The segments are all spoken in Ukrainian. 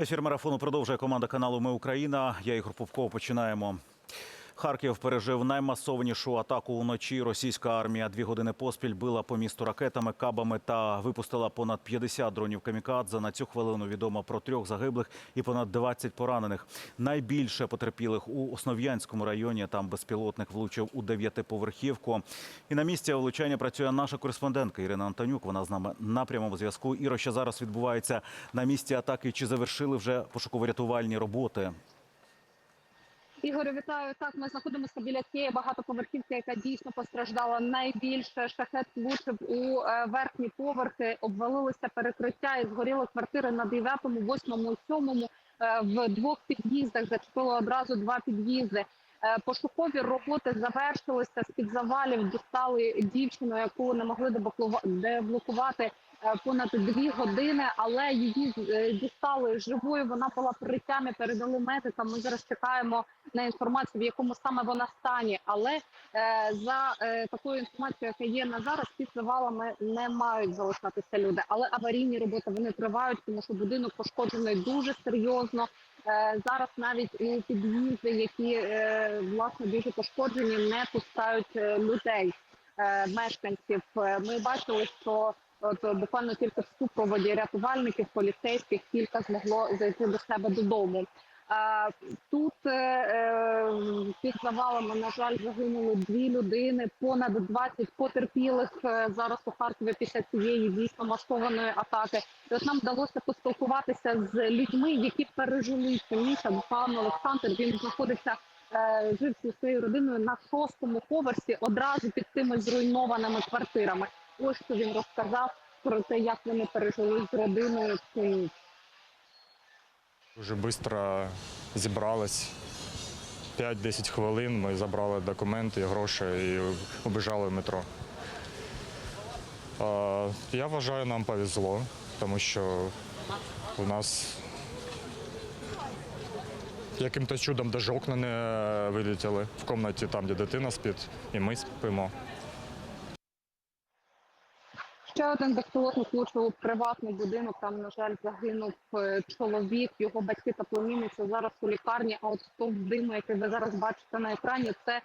Ефір марафону продовжує команда каналу Ми Україна. Я Ігор Попков. Починаємо. Харків пережив наймасованішу атаку уночі. Російська армія дві години поспіль била по місту ракетами, кабами та випустила понад 50 дронів камікадзе. На цю хвилину відомо про трьох загиблих і понад 20 поранених. Найбільше потерпілих у Основ'янському районі. Там безпілотник влучив у дев'ятиповерхівку. І на місці влучання працює наша кореспондентка Ірина Антонюк. Вона з нами на прямому зв'язку. Іро, що зараз відбувається на місці атаки? Чи завершили вже пошуково-рятувальні роботи? Ігорю, вітаю. Так, ми знаходимося біля тієї багатоповерхівки, яка дійсно постраждала найбільше. Шахет влучив у е, верхні поверхи, обвалилося перекриття і згоріли квартири на 9, 8 і 7. Е, в двох під'їздах зачепило одразу два під'їзди. Е, Пошукові роботи завершилися. З під завалів дістали дівчину, яку не могли деблокува- деблокувати понад дві години, але її е, дістали живою. Вона була при тямі, передали медикам. Ми зараз чекаємо на інформацію, в якому саме вона стані. Але е, за е, такою інформацією, яка є на зараз, під завалами не мають залишатися люди. Але аварійні роботи вони тривають, тому що будинок пошкоджений дуже серйозно. Е, зараз навіть у під'їзди, які е, власне дуже пошкоджені, не пускають е, людей, е, мешканців. Е, Ми бачили, що от е, буквально тільки в супроводі рятувальників, поліцейських кілька змогло зайти до себе додому. Е, Тут е, е, під завалами, на жаль, загинули дві людини, понад 20 потерпілих зараз у Харкові після цієї дійсно масованої атаки. І нам вдалося поспілкуватися з людьми, які пережили ніч. А Пан Олександр він знаходиться. Жив зі своєю родиною на шостому поверсі одразу під тими зруйнованими квартирами. Ось що він розказав про те, як вони пережили з родиною цю ніч. Дуже швидко зібрались. 5-10 хвилин ми забрали документи, гроші і убіжали в метро. Е, Я вважаю, нам повезло, тому що у нас яким-то чудом навіть окна не вилетіли в кімнаті, там, де дитина спить, і ми спимо. Ще один безпілотник влучив приватний будинок. Там, на жаль, загинув е, чоловік, його батьки та племінниця зараз у лікарні. А от стовп диму, який ви зараз бачите на екрані, це е,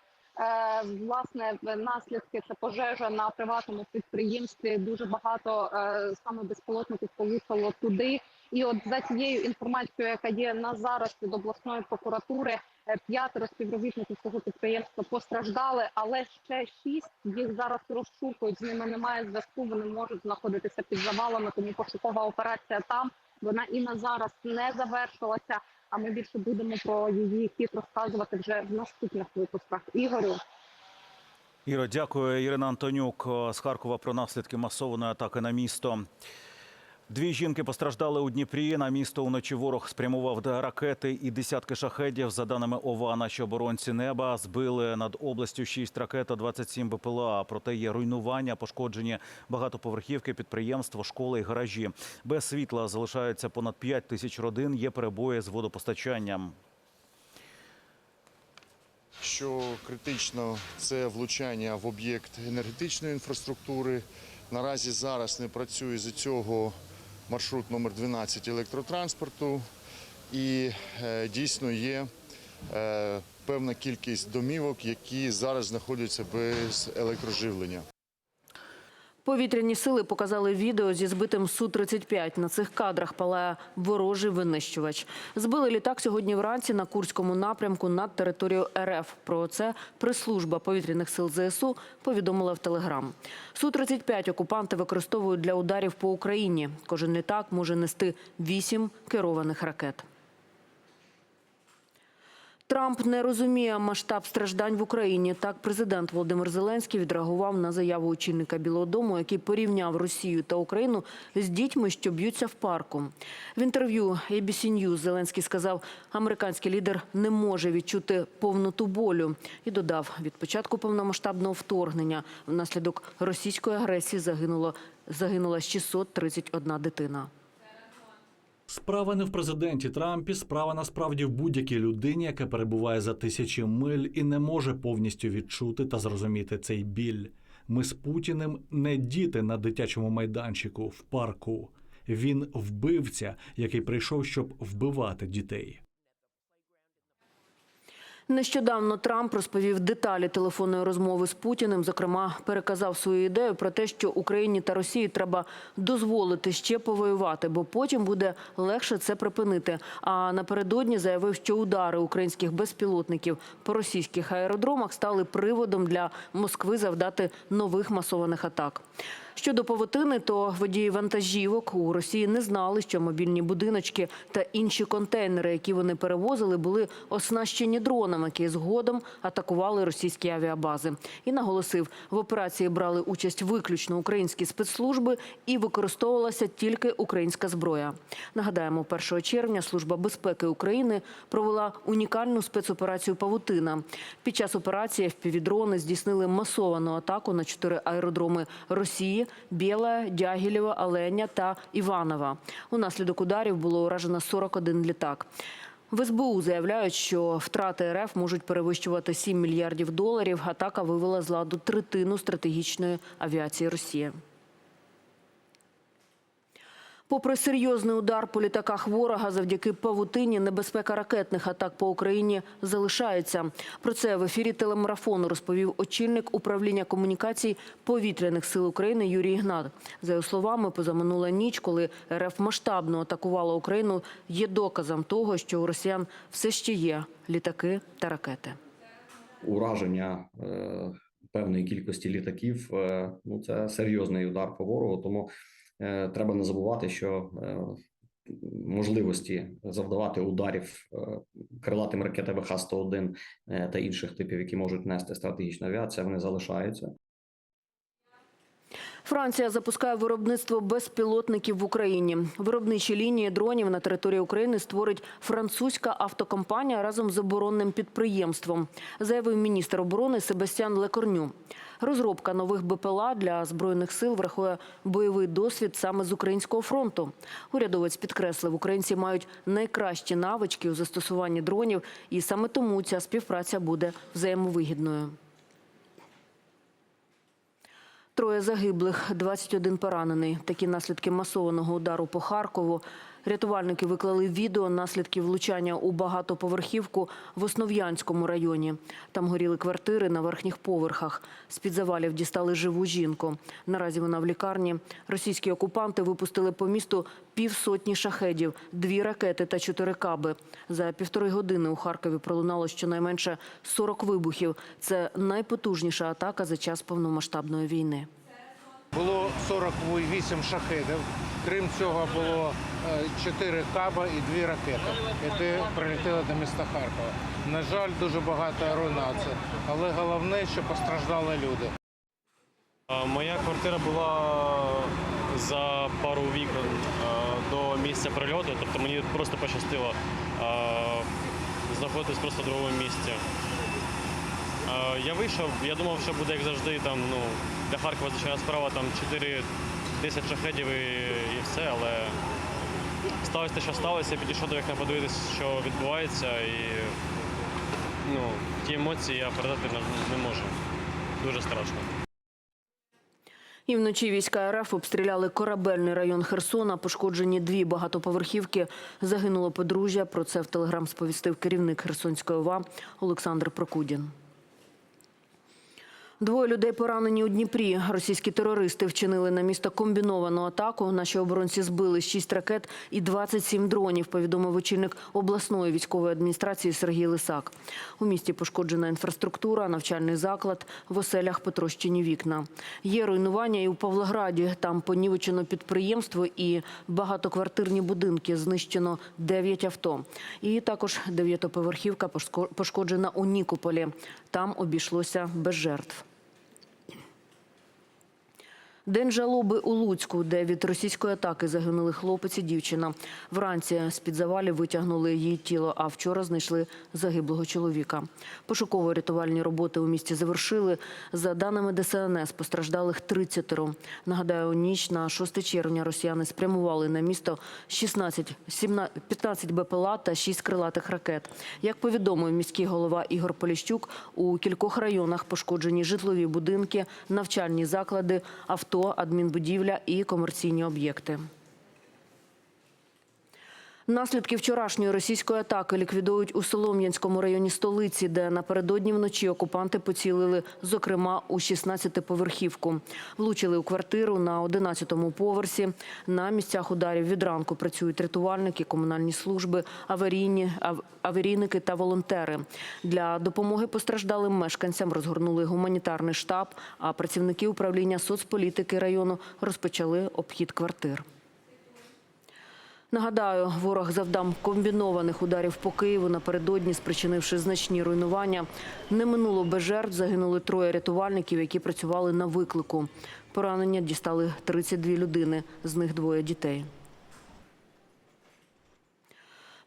власне наслідки. Це пожежа на приватному підприємстві. Дуже багато е, саме безпілотників полетіло туди. І от за цією інформацією, яка є на зараз від обласної прокуратури, п'ятеро співробітників цього підприємства постраждали, але ще шість їх зараз розшукують. З ними немає зв'язку. Вони можуть знаходитися під завалами. Тому пошукова операція там вона і на зараз не завершилася. А ми більше будемо про її хід розказувати вже в наступних випусках. Ігорю. Іро, дякую. Ірина Антонюк е, з Харкова про наслідки масованої атаки на місто. Дві жінки постраждали у Дніпрі. На місто уночі ворог спрямував ракети і десятки шахедів. За даними ОВА, наші оборонці неба збили над областю 6 ракет та 27 БПЛА. Проте є руйнування, пошкоджені багатоповерхівки, підприємства, школи і гаражі. Без світла залишаються понад 5 тисяч родин. Є перебої з водопостачанням. Що критично це влучання в об'єкт енергетичної інфраструктури. Наразі зараз не працює з цього маршрут номер 12 електротранспорту, і е, дійсно є е, певна кількість домівок, які зараз знаходяться без електроживлення. Повітряні сили показали відео зі збитим Су-35. На цих кадрах палає ворожий винищувач. Збили літак сьогодні вранці на Курському напрямку над територією РФ. Про це прес-служба повітряних сил ЗСУ повідомила в Телеграм. Су-35 окупанти використовують для ударів по Україні. Кожен літак може нести вісім керованих ракет. Трамп не розуміє масштаб страждань в Україні. Так, президент Володимир Зеленський відреагував на заяву очільника Білого Дому, який порівняв Росію та Україну з дітьми, що б'ються в парку. В інтерв'ю ABC News Зеленський сказав, американський лідер не може відчути повноту болю і додав, від початку повномасштабного вторгнення внаслідок російської агресії загинуло загинула 631 дитина. Справа не в президенті Трампі, справа насправді в будь-якій людині, яка перебуває за тисячі миль і не може повністю відчути та зрозуміти цей біль. Ми з Путіним не діти на дитячому майданчику в парку. Він вбивця, який прийшов, щоб вбивати дітей. Нещодавно Трамп розповів деталі телефонної розмови з Путіним. Зокрема, переказав свою ідею про те, що Україні та Росії треба дозволити ще повоювати, бо потім буде легше це припинити. А напередодні заявив, що удари українських безпілотників по російських аеродромах стали приводом для Москви завдати нових масованих атак. Щодо павутини, то водії вантажівок у Росії не знали, що мобільні будиночки та інші контейнери, які вони перевозили, були оснащені дронами, які згодом атакували російські авіабази. І наголосив, в операції брали участь виключно українські спецслужби і використовувалася тільки українська зброя. Нагадаємо, 1 червня Служба безпеки України провела унікальну спецоперацію Павутина. Під час операції впівдрони здійснили масовану атаку на чотири аеродроми Росії: Біла, Дягілєва, Оленя та Іванова. Унаслідок ударів було уражено 41 літак. В СБУ заявляють, що втрати РФ можуть перевищувати 7 мільярдів доларів. Атака вивела з ладу третину стратегічної авіації Росії. Попри серйозний удар по літаках ворога, завдяки павутині небезпека ракетних атак по Україні залишається. Про це в ефірі телемарафону розповів очільник управління комунікацій повітряних сил України Юрій Ігнат. За його словами, позаминула ніч, коли РФ масштабно атакувала Україну, є доказом того, що у росіян все ще є літаки та ракети. ураження е, певної кількості літаків. е, Ну це серйозний удар по ворогу. Тому треба не забувати, що е, можливості завдавати ударів е, крилатими ракетами Х-101 е, та інших типів, які можуть нести стратегічна авіація, вони залишаються. Франція запускає виробництво безпілотників в Україні. Виробничі лінії дронів на території України створить французька автокомпанія разом з оборонним підприємством, заявив міністр оборони Себастьян Лекорню. Розробка нових БПЛА для збройних сил врахує бойовий досвід саме з українського фронту. Урядовець підкреслив, українці мають найкращі навички у застосуванні дронів, і саме тому ця співпраця буде взаємовигідною. Троє загиблих, 21 поранений. Такі наслідки масованого удару по Харкову. Рятувальники виклали відео наслідків влучання у багатоповерхівку в Основ'янському районі. Там горіли квартири на верхніх поверхах. З-під завалів дістали живу жінку. Наразі вона в лікарні. Російські окупанти випустили по місту півсотні шахедів, дві ракети та чотири каби. За півтори години у Харкові пролунало щонайменше 40 вибухів. Це найпотужніша атака за час повномасштабної війни. Було 48 шахедів. Крім цього, було 4 каба і 2 ракети, які прилетіли до міста Харкова. На жаль, дуже багато руйнацій, але головне, що постраждали люди. Моя квартира була за пару вікон до місця прильоту, тобто мені просто пощастило знаходитись просто в другому місці. Я вийшов, я думав, що буде як завжди, там, ну, для Харкова звичайна справа, там 4-10 шахедів і, і все, але сталося те, що сталося, я підійшов до вікна подивитися, що відбувається, і ну, ті емоції я передати не- можу. Дуже страшно. І вночі війська РФ обстріляли корабельний район Херсона. Пошкоджені дві багатоповерхівки. Загинуло подружжя. Про це в телеграм сповістив керівник Херсонської ОВА Олександр Прокудін. Двоє людей поранені у Дніпрі. Російські терористи вчинили на місто комбіновану атаку. Наші оборонці збили 6 ракет і 27 дронів, повідомив очільник обласної військової адміністрації Сергій Лисак. У місті пошкоджена інфраструктура, навчальний заклад, в оселях потрощені вікна. Є руйнування і у Павлограді. Там понівечено підприємство і багатоквартирні будинки. Знищено 9 авто. І також дев'ятоповерхівка пошко- пошкоджена у Нікополі. Там обійшлося без жертв. День жалоби у Луцьку, де від російської атаки загинули хлопець і дівчина. Вранці з-під завалів витягнули її тіло, а вчора знайшли загиблого чоловіка. Пошуково-рятувальні роботи у місті завершили. За даними ДСНС, постраждалих 30 Нагадаю, ніч на 6 червня росіяни спрямували на місто 16, 17, 15 БПЛА та 6 крилатих ракет. Як повідомив міський голова Ігор Поліщук, у кількох районах пошкоджені житлові будинки, навчальні заклади, авто, адмінбудівля і комерційні об'єкти. Наслідки вчорашньої російської атаки ліквідують у Солом'янському районі столиці, де напередодні вночі окупанти поцілили, зокрема, у 16-поверхівку. Влучили у квартиру на 11-му поверсі. На місцях ударів від ранку працюють рятувальники, комунальні служби, аварійні, ав- аварійники та волонтери. Для допомоги постраждалим мешканцям розгорнули гуманітарний штаб, а працівники управління соцполітики району розпочали обхід квартир. Нагадаю, ворог завдав комбінованих ударів по Києву напередодні, спричинивши значні руйнування. Не минуло без жертв. Загинули троє рятувальників, які працювали на виклику. Поранення дістали 32 людини, з них двоє дітей.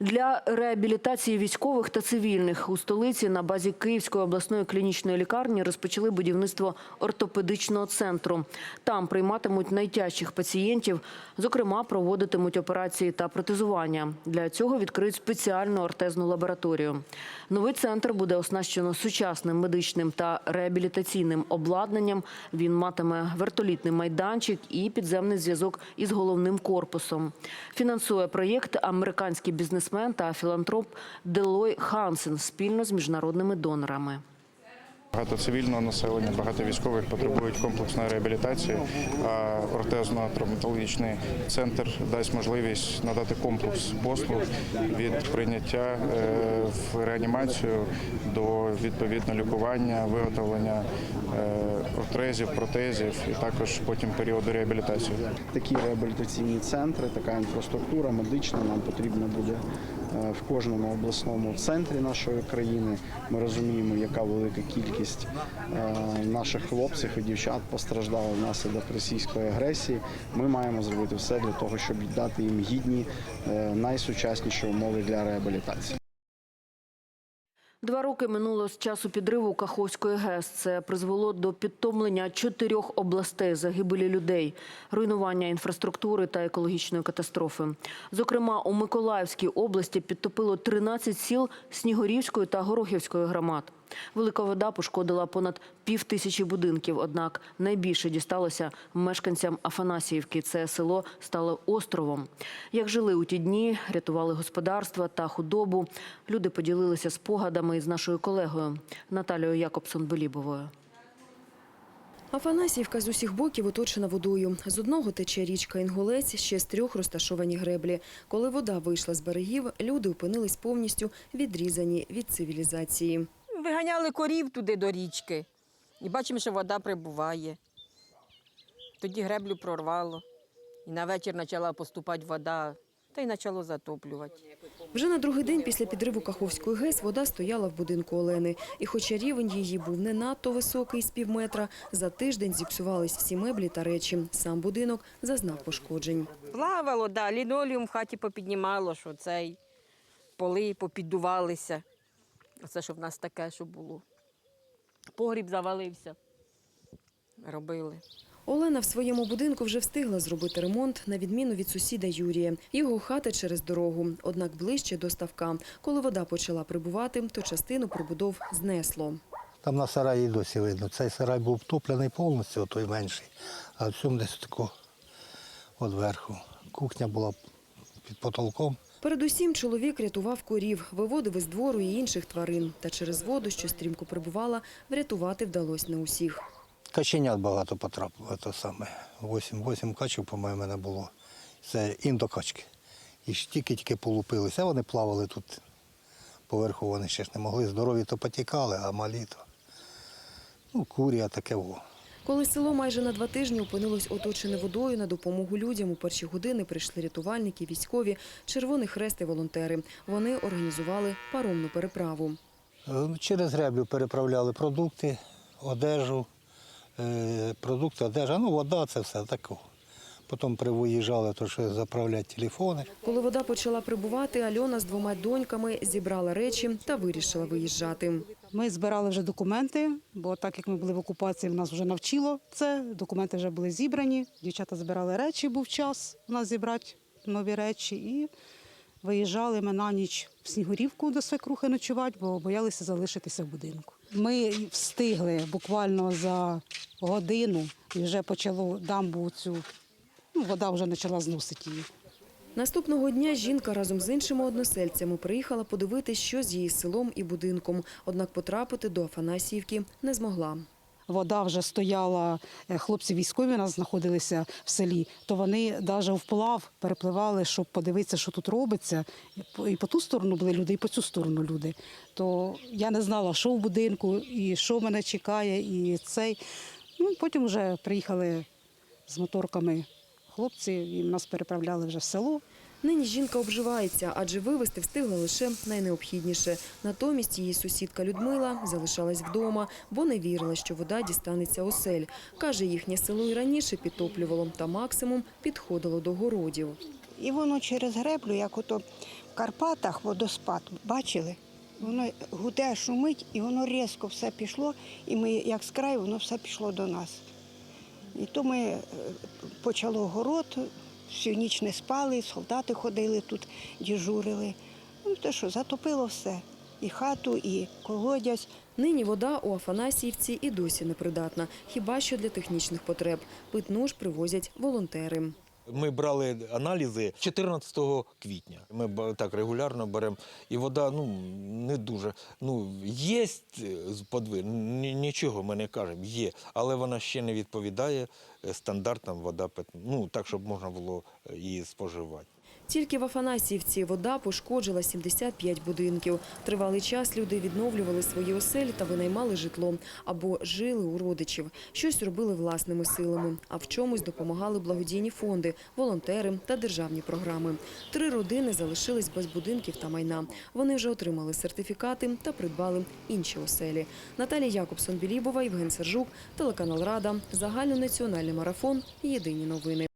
Для реабілітації військових та цивільних у столиці на базі Київської обласної клінічної лікарні розпочали будівництво ортопедичного центру. Там прийматимуть найтяжчих пацієнтів, зокрема, проводитимуть операції та протезування. Для цього відкриють спеціальну ортезну лабораторію. Новий центр буде оснащено сучасним медичним та реабілітаційним обладнанням. Він матиме вертолітний майданчик і підземний зв'язок із головним корпусом. Фінансує проєкт американський бізнесмен та філантроп Делой Хансен спільно з міжнародними донорами. Багато цивільного населення, багато військових потребують комплексної реабілітації. А ортезно-травматологічний центр дасть можливість надати комплекс послуг від прийняття е, в реанімацію до відповідного лікування, виготовлення е, ортезів, протезів і також потім періоду реабілітації. такі реабілітаційні центри, така інфраструктура медична нам потрібна буде в кожному обласному центрі нашої країни. Ми розуміємо, яка велика кількість е, наших хлопців і дівчат постраждала внаслідок російської агресії. Ми маємо зробити все для того, щоб дати їм гідні, е, найсучасніші умови для реабілітації. Два роки минуло з часу підриву Каховської ГЕС. Це призвело до підтомлення чотирьох областей, загибелі людей, руйнування інфраструктури та екологічної катастрофи. Зокрема, у Миколаївській області підтопило 13 сіл Снігурівської та Горохівської громад. Велика вода пошкодила понад пів тисячі будинків. Однак найбільше дісталося мешканцям Афанасіївки. Це село стало островом. Як жили у ті дні, рятували господарства та худобу. Люди поділилися спогадами із нашою колегою Наталією Якобсон-Белібовою. Афанасіївка з усіх боків оточена водою. З одного тече річка Інгулець, ще з трьох розташовані греблі. Коли вода вийшла з берегів, люди опинились повністю відрізані від цивілізації. Виганяли корів туди до річки. І бачимо, що вода прибуває. Тоді греблю прорвало. І на вечір почала поступати вода, та й почало затоплювати. Вже на другий день після підриву Каховської ГЕС вода стояла в будинку Олени. І хоча рівень її був не надто високий, з півметра, за тиждень зіпсувались всі меблі та речі. Сам будинок зазнав пошкоджень. Плавало, да, лінолеум в хаті попіднімало, що цей поли попіддувалися. Оце що в нас таке, що було. Погріб завалився. Робили. Олена в своєму будинку вже встигла зробити ремонт, на відміну від сусіда Юрія. Його хата через дорогу, однак ближче до ставка. Коли вода почала прибувати, то частину прибудов знесло. Там на сараї досі видно. Цей сарай був втоплений повністю, той менший, а в цьому десь тако от верху. Кухня була під потолком. Передусім чоловік рятував корів, виводив із двору і інших тварин. Та через воду, що стрімко прибувала, врятувати вдалося не усіх. Каченят багато потрапило, то саме. Восім качів, по-моєму, мене було. Це індокачки. І ж тільки-тільки полупилися, вони плавали тут. Поверху вони ще ж не могли. Здорові то потікали, а малі то. Ну, курія таке во. Коли село майже на два тижні опинилось оточене водою, на допомогу людям у перші години прийшли рятувальники, військові, Червоний Хрест і волонтери. Вони організували паромну переправу. Е, Через греблю переправляли продукти, одежу, е, продукти, одежа, ну вода, це все такого. Потім привиїжджали, то що заправляти телефони. Коли вода почала прибувати, Альона з двома доньками зібрала речі та вирішила виїжджати. Ми збирали вже документи, бо так як ми були в окупації, в нас вже навчило це. Документи вже були зібрані. Дівчата збирали речі, був час у нас зібрати нові речі. І виїжджали ми на ніч в Снігурівку до свекрухи ночувати, бо боялися залишитися в будинку. Ми встигли буквально за годину і вже почало дамбу цю. Ну, вода вже почала зносити її. Наступного дня жінка разом з іншими односельцями приїхала подивитись, що з її селом і будинком. Однак потрапити до Афанасіївки не змогла. Вода вже стояла, е, хлопці військові у нас знаходилися в селі, то вони навіть вплав перепливали, щоб подивитися, що тут робиться. І по ту сторону були люди, і по цю сторону люди. То я не знала, що в будинку, і що мене чекає, і цей. Ну, потім вже приїхали з моторками хлопці, і нас переправляли вже в село. Нині жінка обживається, адже вивезти встигла лише найнеобхідніше. Натомість її сусідка Людмила залишалась вдома, бо не вірила, що вода дістанеться осель. Каже, їхнє село і раніше підтоплювало, та максимум підходило до городів. І воно через греблю, як ото в Карпатах водоспад, бачили? Воно гуде, шумить, і воно різко все пішло, і ми, як з краю, воно все пішло до нас. І то ми е, почало город, всю ніч не спали, солдати ходили тут, діжурили. Ну, те, що, затопило все. І хату, і колодязь. Нині вода у Афанасіївці і досі непридатна, хіба що для технічних потреб. Питну ж привозять волонтери. Ми брали аналізи 14 квітня. Ми так регулярно беремо. І вода ну, не дуже. Ну, є з ні- нічого ми не кажемо, є. Але вона ще не відповідає е, стандартам вода. Ну, так, щоб можна було е, її споживати. Тільки в Афанасіївці вода пошкоджила 75 будинків. Тривалий час люди відновлювали свої оселі та винаймали житло або жили у родичів. Щось робили власними силами, а в чомусь допомагали благодійні фонди, волонтери та державні програми. Три родини залишились без будинків та майна. Вони вже отримали сертифікати та придбали інші оселі. Наталія Якобсон-Білібова, Євген Сержук, телеканал Рада, загальнонаціональний марафон. Єдині новини.